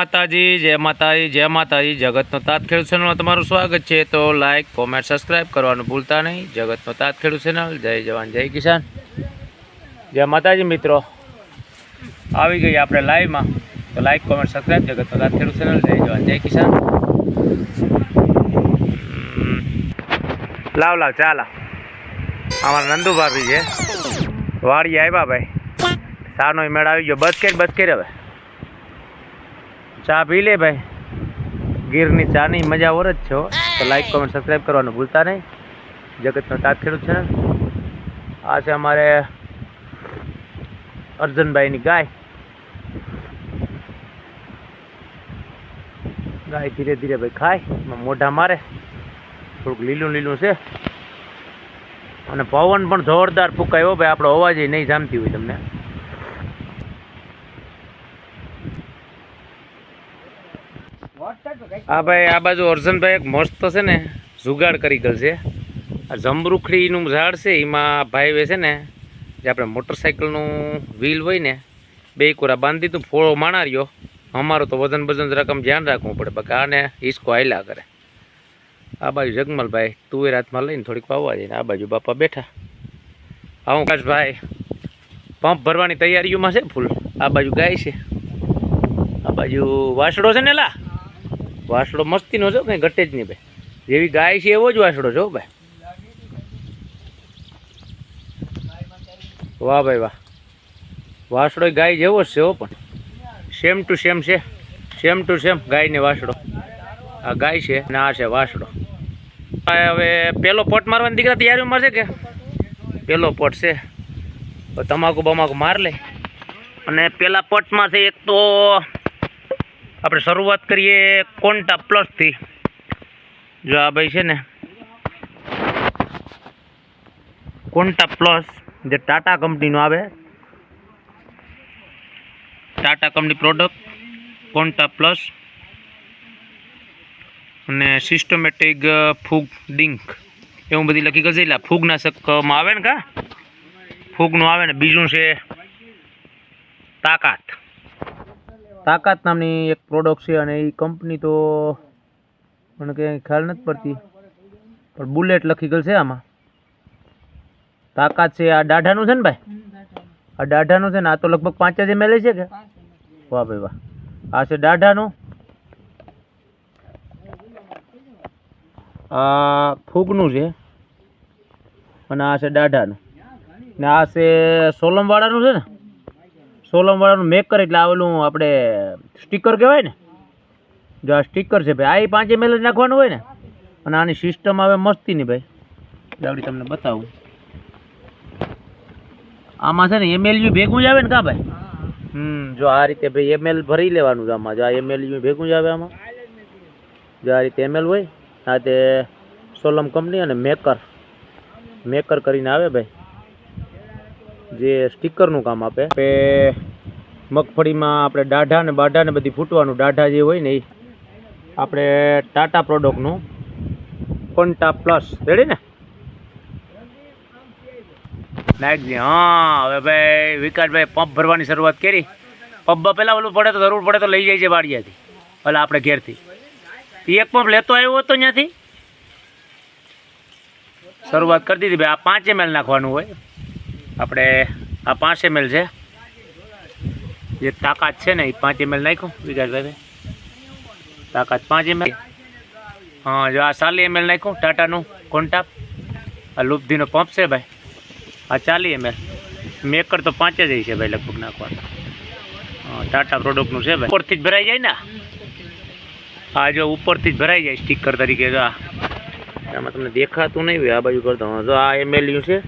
માતાજી, જય માતાજી જય માતાજી જગતનો તાત ખેડૂત ચેનલમાં તમારું સ્વાગત છે. તો લાઈક કોમેન્ટ સબસ્ક્રાઈબ કરવાનું ભૂલતા નહીં. જગતનો તાત ખેડૂત ચેનલ. જય જવાન, જય કિસાન. જય માતાજી મિત્રો. આવી ગઈ આપણે લાઈવમાં તો લાઈક કોમેન્ટ સબસ્ક્રાઈબ જગતનો તાત ખેડૂત ચેનલ. જય જવાન, જય કિસાન. લાવ લાવ ચાલા અમારા નંદુ ભાભી છે. વાડી આવ્યા ભાઈ. સાનો મેળ આવી ગયો. બસ કે બસ કે હવે. ચા પી લે ભાઈ. ગીરની ચાની મજા ઓર જ છો તો લાઈક કોમેન્ટ સબસ્ક્રાઈબ કરવાનું ભૂલતા નહીં. જગતનો તાત ખેડૂત છે આ છે અમારે અર્જનભાઈની ગાય. ગાય ધીરે ધીરે ભાઈ ખાય મોઢા મારે. થોડુંક લીલું લીલું છે. અને પવન પણ જોરદાર ફૂંકાયો ભાઈ. આપણો અવાજ નહીં જામતી હોય તમને. હા ભાઈ, આ બાજુ અર્જનભાઈ એક મસ્ત છે ને, જુગાડ કરી ગયેલ છે. આ જમરૂખડીનું ઝાડ છે, એમાં ભાઈ છે ને, જે આપણે મોટરસાઇકલનું વ્હીલ હોય ને, બે કોરા બાંધી દીધું, ફોળો માણા રહ્યો અમારું તો વજન વજન રકમ ધ્યાન રાખવું પડે, બાકી આને હિસકો હાલ્યા કરે. આ બાજુ જગમલભાઈ તુવેર હાથમાં લઈને થોડીક વાવવા જઈને આ બાજુ બાપા બેઠા. આવું કાશ ભાઈ, પંપ ભરવાની તૈયારીઓમાં છે ફૂલ. આ બાજુ ગાય છે. આ બાજુ વાસડો છે ને લા? વાસડો મસ્તીનો છો કંઈ ઘટે જ નહીં ભાઈ. જેવી ગાય છે એવો જ વાસડો છો ભાઈ. વાહ ભાઈ વાહ. વાસડો ગાય જેવો જ છે હો પણ. સેમ ટુ સેમ છે. સેમ ટુ સેમ ગાય ને વાસડો. આ ગાય છે ને આ છે વાસડો. હવે પેલો પોટ મારવાની દીકરા તૈયારી મારશે કે? પેલો પોટ છે. તમાકુ બમાકુ માર લે. અને પેલા પોટમાં છે એક તો આપણે શરૂઆત કરીએ કોન્ટા પ્લસથી જો આ ભાઈ છે ને, કોન્ટા પ્લસ જે ટાટા કંપનીનું આવે, Tata company product Conta plus અને સિસ્ટમેટિક ફૂગ ડિંક. એવું બધી લખી એટલે ફૂગનાશકમાં આવે ને કા? ફૂગનું આવે ને, બીજું છે તાકાત. તાકાત નામની એક પ્રોડક્ટ છે અને એ કંપની તો મને કંઈ ખ્યાલ નથી પડતી. પણ બુલેટ લખી ગયેલ છે આમાં. તાકાત છે આ દાઢાનું છે ને ભાઈ? આ દાઢાનું છે ને આ તો લગભગ પાંચ જ એમએલ છે કે? વાહ ભાઈ વાહ. આ છે દાઢાનું. આ ફૂગનું છે અને આ છે દાઢાનું. ને આ છે સોલમવાળાનું છે ને? સોલમવાળાનું મેકર એટલે આવેલું આપણે સ્ટીકર કહેવાય ને? જો આ સ્ટીકર છે ભાઈ, આ એ પાંચ એમએલ જ નાખવાનું હોય ને? અને આની સિસ્ટમ આવે મસ્તીની ભાઈ. દાવડી તમને બતાવું. આમાં છે ને એમએલયુ ભેગું જ આવે ને કા ભાઈ? હમ, જો આ રીતે ભાઈ એમએલ ભરી લેવાનું છે આમાં. જો આ એમએલયુ ભેગું જ આવે આમાં. જો આ રીતે એમએલ હોય, આ તે સોલમ કંપની અને મેકર મેકર કરીને આવે ભાઈ. જે સ્ટીકરનું કામ આપે. આપે મગફળીમાં આપણે દાઢા ને બાઢા ને બધી ફૂટવાનું દાઢા જે હોય ને એ આપણે ટાટા પ્રોડક્ટનું કોન્ટા પ્લસ રેડી ને? નાખજી હા, હવે ભાઈ વિકાસભાઈ પંપ ભરવાની શરૂઆત કરી. પંપ પહેલાં ઓલું પડે તો જરૂર પડે તો લઈ જાય છે વાડિયાથી ઓલા આપણે ઘેરથી. એક પંપ લેતો આવ્યો હતો ત્યાંથી. શરૂઆત કરી દીધી ભાઈ. આ પાંચ એમએલ નાખવાનું હોય. આપણે આ પાંચ એમએલ છે. જે તાકાત છે ને, એ પાંચ એમએલ નાખ્યું વિકાસભાઈ તાકાત પાંચ એમએલ હા, જો આ સાલી એમએલ નાખ્યું, ટાટાનું કોન્ટાપ આ લુબ્ધીનો પંપ છે ભાઈ. આ ચાલી એમએલ મેકર તો પાંચ જ છે ભાઈ લગભગ નાખવાનું. ટાટા પ્રોડક્ટનું છે ભાઈ. ઉપરથી જ ભરાઈ જાય ને આ. જો ઉપરથી જ ભરાઈ જાય સ્ટીકર તરીકે, જો આ. આમાં તમને દેખાતું નહીં હોય, આ બાજુ કરતા. જો આ એમએલયુ છે.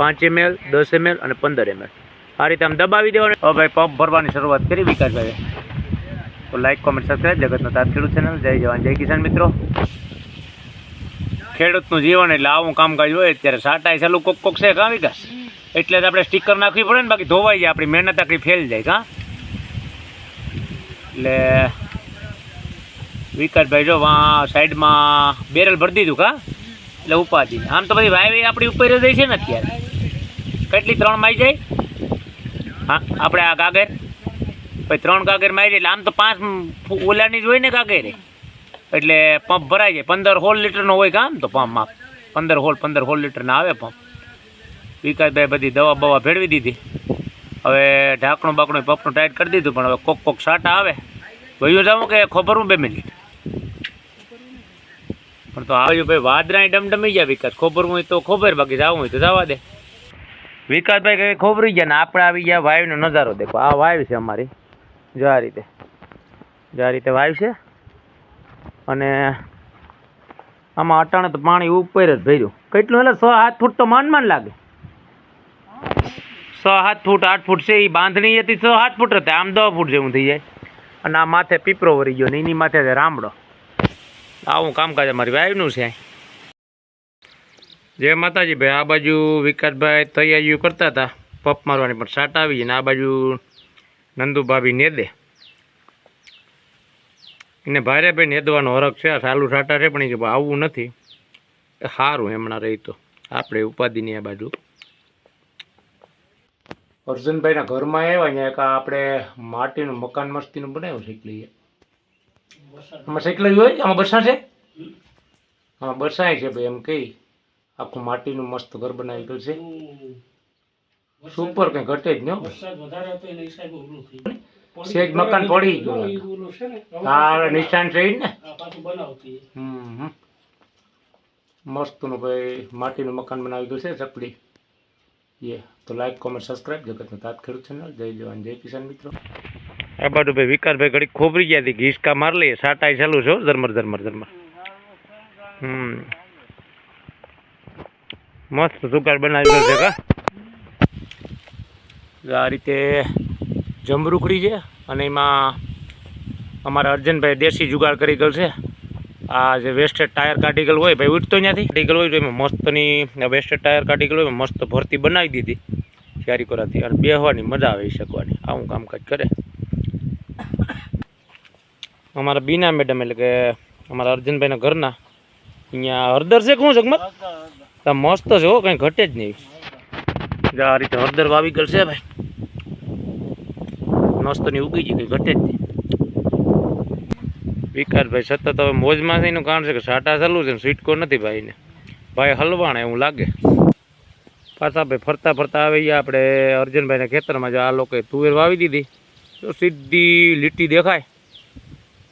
પાંચ એમએલ દસ એમએલ અને પંદર એમએલ આ રીતે આમ દબાવી દેવાનું. હવે ભાઈ પંપ ભરવાની શરૂઆત કરી વિકાસભાઈ તો લાઈક કોમેન્ટ સબસ્ક્રાઈબ જગતનો તાત ખેડૂત ચેનલ જય જવાન, જય કિસાન મિત્રો. ખેડૂતનું જીવન એટલે આવું કામકાજ હોય, અત્યારે સાટાઈ ચાલુ કોક કોક છે, કાં વિકાસ? એટલે આપણે સ્ટીકર નાખવી પડે ને, બાકી ધોવાઈ જાય, આપણી મહેનત આખી ફેલ જાય, કાં? એટલે વિકાસભાઈ જો સાઈડમાં બેરલ ભરી દીધું, કા? એટલે ઉપાધિ. આમ તો બધી વાયવી આપણી ઉપર જ છે ને અત્યારે. કેટલી, ત્રણ માઈ જાય? હા, આપણે આ ગાગર. પછી ત્રણ ગાગર મારી એટલે આમ તો પાંચ ઓલાની જ હોય ને કાગર એટલે પંપ ભરાઈ જાય. પંદર હોલ લીટરનો હોય કામ તો પંપમાં પંદર હોલ પંદર હોલ લીટરના આવે પંપ. વિકાસભાઈ બધી દવા બવા ભેળવી દીધી. હવે ઢાંકણું બાકણું પંપનું ટાઈટ કરી દીધું, પણ હવે કોક કોક સાટા આવે. વયું જાઉં કે ખબર હું બે મિનિટ? પણ તો આવ્યું ભાઈ વાદરાની ડમડમી ગયા, વિકાસ ખબર હોય તો ખબર, બાકી જવું હોય તો જવા દે. વિકાસભાઈ કઈ ખોબરી ગયા ને આપણે આવી ગયા, વાયુનો નજારો દેખો. આ વાયુ છે અમારી. જો આ રીતે. જો આ રીતે વાયુ છે. અને આમાં અટાણે તો પાણી ઉપર જ ભર્યું. કેટલું એટલે સો સાત ફૂટ તો માન માન લાગે. સો સાત ફૂટ, આઠ ફૂટ છે, એ બાંધણી હતી, સો સાત ફૂટ હતી. આમ દસ ફૂટ જેવું થઈ જાય. અને આ માથે પીપરો વરી ગયો ને એની માથે રામડો. આવું કામકાજ અમારી આવ્યું છે. જય માતાજી ભાઈ આ બાજુ વિકાસભાઈ તૈયારીઓ કરતા હતા. પપ મારવાની પણ સાટ આવી ને આ બાજુ નંદુ ભાભી નેદે. એને ભારે ભાઈ નેદવાનો હરક છે સાલું સાટા છે પણ એ કે આવવું નથી. સારું હમણાં રહી તો. આપણે ઉપાધિની આ બાજુ. અર્જુનભાઈના ઘરમાં આવ્યા, અહીંયા એક આપણે માટીનું મકાન મસ્તીનું બનાવ્યું છે એટલે આમાં સાયકલ હોય? આમાં બરસા છે? હા બરસાય છે ભાઈ એમ કઈ આખું માટીનું મસ્ત ઘર બનાવી ગયું છે. સુપર કઈ ઘટે જ ન સેજ મકાન પડી ગયું હા નિશાન છે જ ને. હમ. મસ્તનું ભાઈ માટીનું મકાન બનાવી ગયું છે ચકડી. એ તો લાઈક કોમેન્ટ સબસ્ક્રાઇબ જગતનો તાત ખેડૂત ચેનલ જય જવાન જય કિસાન મિત્રો. આ બાજુ ભાઈ વિકાસભાઈ ઘડી ખોબરી ગયા હતી ઘીસકા માર લઈએ સાટાઈ ચાલુ છો ધરમર ધરમર ધરમર હમ. મસ્ત સુકાર બનાવી છે કા? આ રીતે જમરૂખડી છે અને એમાં અમારા અર્જનભાઈ દેશી જુગાડ કરી ગયેલ છે. આ જે વેસ્ટેડ ટાયર કાઢી હોય, ભાઈ ઉઠતો ત્યાંથી? કાઢી ગયેલ હોય તો એમાં મસ્તની વેસ્ટેડ ટાયર કાઢી ગયેલો હોય, મસ્ત ભરતી બનાવી દીધી. ચારી કોરાથી અને બેહવાની મજા આવે શકવાની. આવું કામકાજ કરે. અમારા બીના મેડમ એટલે કે અમારા અર્જુનભાઈના ઘરના. અહીંયા હળદર છે કોણ જગમત મસ્ત છે હો, કંઈ ઘટે જ નહીં. આ રીતે હળદર વાવી છે ભાઈ. મસ્તની ઉગી ગઈ, કંઈ ઘટે જ નહીં. વિકાસભાઈ સતત હવે મોજમાં એનું કારણ છે કે સાટા ચાલુ છે ને સ્વીટકો નથી ભાઈને ભાઈ હલવાણા એવું લાગે. પાછા ભાઈ ફરતા ફરતા આવી ગયા આપણે અર્જુનભાઈના ખેતરમાં, જો આ લોકોએ તુવેર વાવી દીધી. તો સીધી લીટી દેખાય.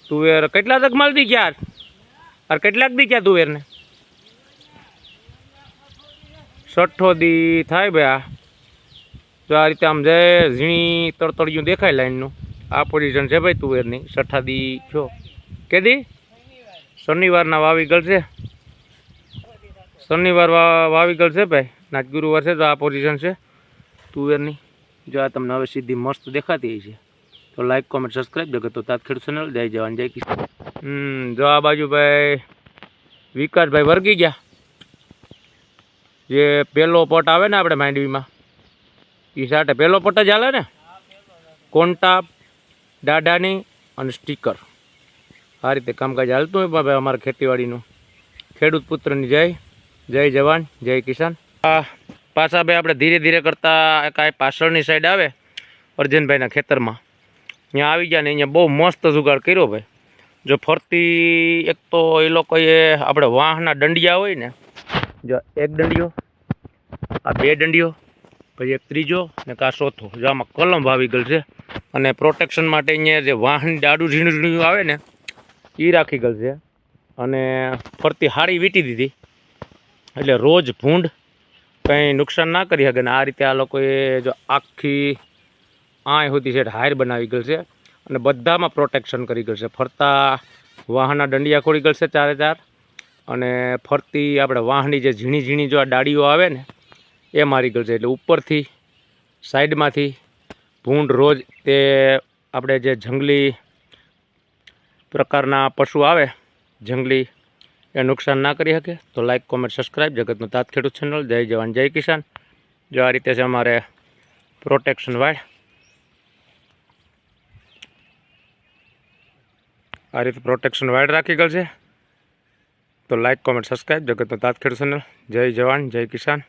તુવેર કેટલા તક માલતી ક્યાં અરે કેટલાક દી ક્યાં તુવેરને? છઠ્ઠો દી થાય ભાઈ આ. તો આ રીતે આમ જાય ઝીણી તળતળિયું દેખાય લાઈનનું, આ પોઝિશન છે ભાઈ તુવેરની. છઠ્ઠા દી છો કે દી? શનિવારના વાવી ગળશે શનિવાર વાવી ગળશે ભાઈ. નાચ ગુરુવાર છે, તો આ પોઝિશન છે તુવેરની. જો આ તમને હવે સીધી મસ્ત દેખાતી છે. તો લાઈક કોમેન્ટ સબસ્ક્રાઈબ જગત તો તાત ખેડૂત ચેનલ જય જવાન. જય કિશન જો આ બાજુ ભાઈ વિકાસભાઈ વર્ગી ગયા. જે પહેલો પટ આવે ને આપણે માંડવીમાં એ સાથે પહેલો પટ જ હાલે ને? કોન્ટાપ દાડાની અને સ્ટીકર આ રીતે કામકાજ હાલતું હોય ભાઈ અમારા ખેતીવાડીનું. ખેડૂત પુત્રની જય. જય જવાન, જય કિસાન. પાછા ભાઈ આપણે ધીરે ધીરે કરતાં કાંઈ પાછળની સાઈડ આવે અર્જનભાઈના ખેતરમાં. ત્યાં આવી ગયા ને અહીંયા બહુ મસ્ત જુગાડ કર્યો ભાઈ. જો ફરતી એક તો એ લોકોએ આપણે વાહના દંડિયા હોય ને, જો એક દંડિયો, આ બે દંડિયો, પછી એક ત્રીજો ને કા ચોથો. જો આમાં કલમ વાવી ગયેલ છે અને પ્રોટેક્શન માટે અહીંયા જે વાહન ડાડું ઝીણું ઝીણું આવે ને એ રાખી ગયેલ છે. અને ફરતી હાડી વીટી દીધી. એટલે રોજ ભૂંડ કંઈ નુકસાન ના કરી શકે ને આ રીતે આ લોકોએ જો આખી આય સુધી છે હાયર બનાવી ગયેલ છે અને બધામાં પ્રોટેક્શન કરી ગયેલ છે. ફરતા વાહનના દંડિયા ખોડી ગયેલ છે ચારે ચાર અને ફરતી આપણે વાહની જે ઝીણી ઝીણી જો આ ડાળીઓ આવે ને, એ મારી ગયેલ છે. એટલે ઉપરથી, સાઈડમાંથી ભૂંડ રોજ તે આપણે જે જંગલી પ્રકારના પશુ આવે, જંગલી, એ નુકસાન ના કરી શકે, તો લાઈક કોમેન્ટ સબસ્ક્રાઈબ જગતનું તાત ખેડૂત ચેનલ જય જવાન, જય કિસાન. જો આ રીતે છે અમારે પ્રોટેક્શન વાય આ રીતે પ્રોટેક્શન વાયર રાખી ગયેલ છે. તો લાઇક કોમેન્ટ સબસ્ક્રાઈબ જગતનો તાત ખેડૂત જય જવાન, જય કિસાન.